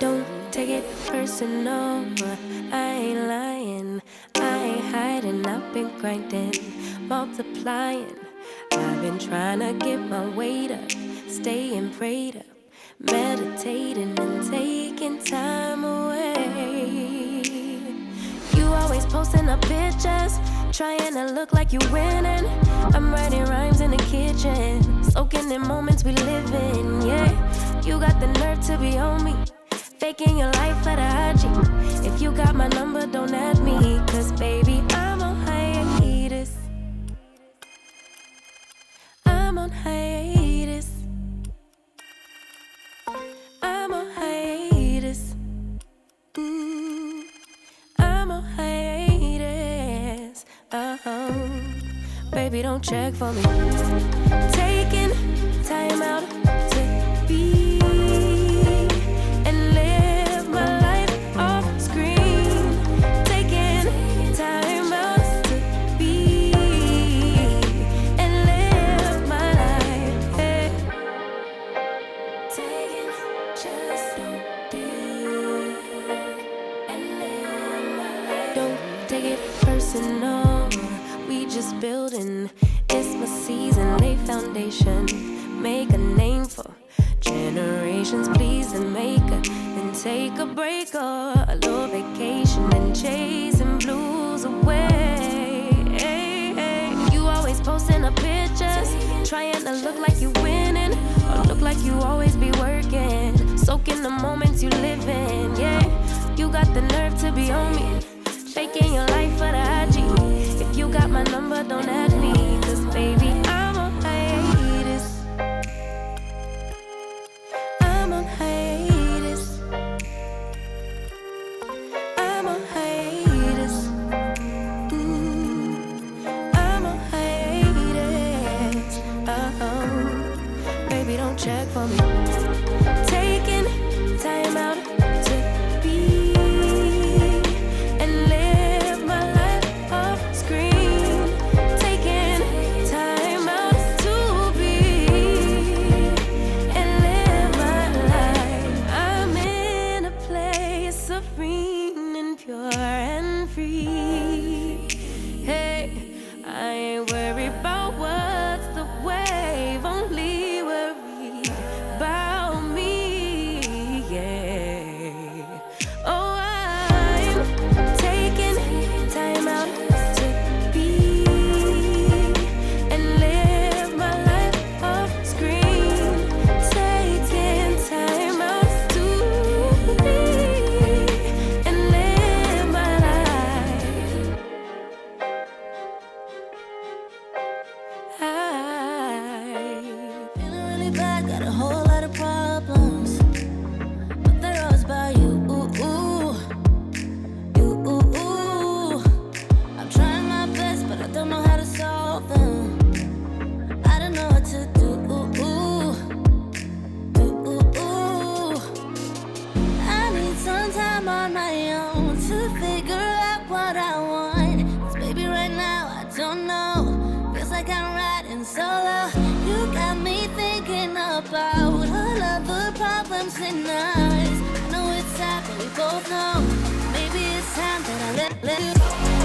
Don't take it personal. I ain't lying. I ain't hiding. I've been grinding, multiplying. I've been trying to get my weight up, staying prayed up, meditating and taking time away. You always posting up pictures, trying to look like you're winning. I'm writing rhymes in the kitchen, soaking in moments we live in. Yeah, you got the nerve to be on me. Faking your life for the IG. If you got my number, don't add me. Cause baby, I'm on hiatus. I'm on hiatus. Baby, don't check for me. Taking time out to be and live my life off screen. Taking time out to be and live my life. Hey. Taking just don't deep and live my life. Don't take it personal. Just building. It's my season. Lay foundation. Make a name for generations. Please and make a then take a break or a little vacation and chasing blues away. You always posting up pictures, trying to look like you winning or look like you always be working. Soaking the moments you live in. Yeah, you got the nerve to be on me. Faking your life for the IG. You got my number, don't add me. Cause baby, I'm on hiatus. I'm on hiatus. I'm on hiatus. Mm, I'm on hiatus. Uh-oh. Baby, don't check for me. Like I'm riding solo. You got me thinking about all of the problems in us. I know it's sad, but we both know. Maybe it's time that I let let you.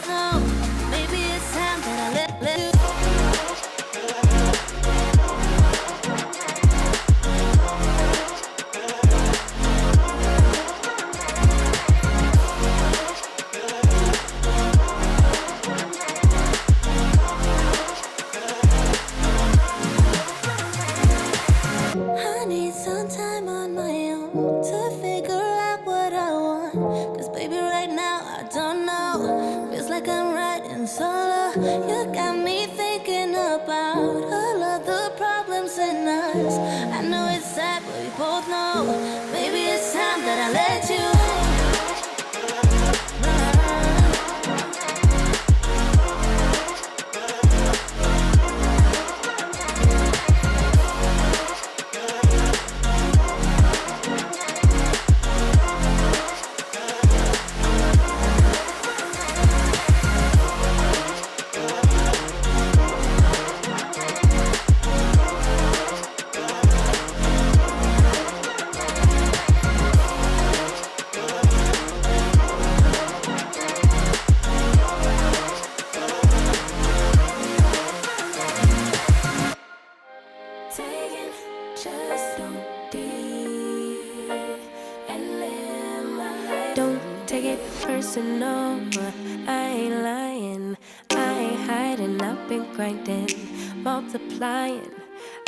But about all of the problems in us. I know it's sad, but we both know. Maybe it's time that I let you. Don't take it personal. I ain't lying. I ain't hiding. I've been grinding, multiplying.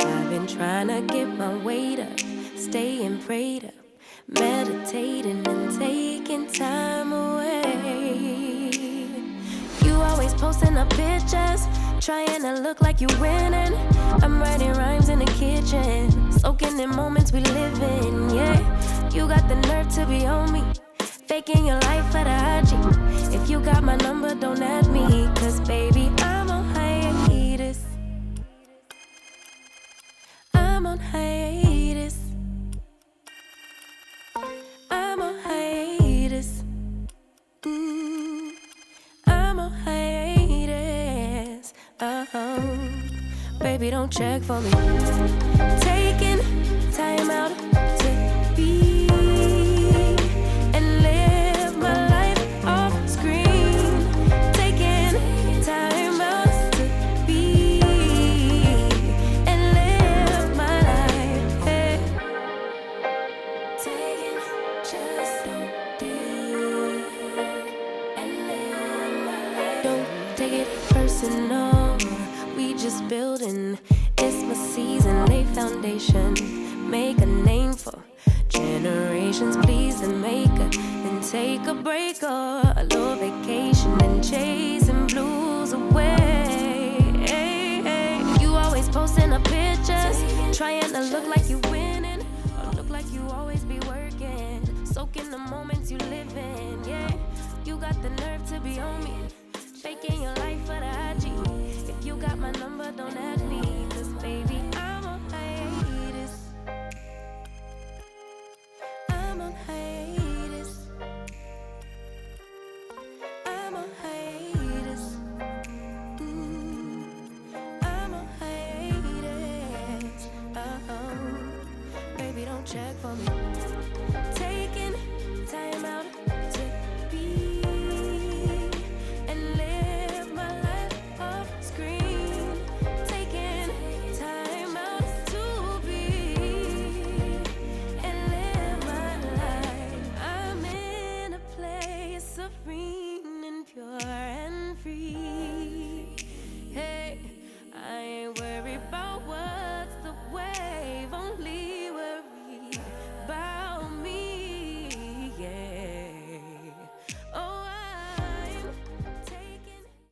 I've been trying to get my weight up, staying prayed up, meditating and taking time away. You always posting up pictures, trying to look like you're winning. I'm writing rhymes in the kitchen, soaking in moments we live in. Yeah, you got the nerve to be on me, faking your life for the IG. If you got my number, don't add me, cause baby, I'm on hiatus. I'm on hiatus. I'm on hiatus. Mm. I'm on hiatus. Oh, baby, don't check for me. Taking time out foundation. Make a name for generations. Please and make a then take a break or a little vacation and chasing blues away. You always posting up pictures, trying to look like you winning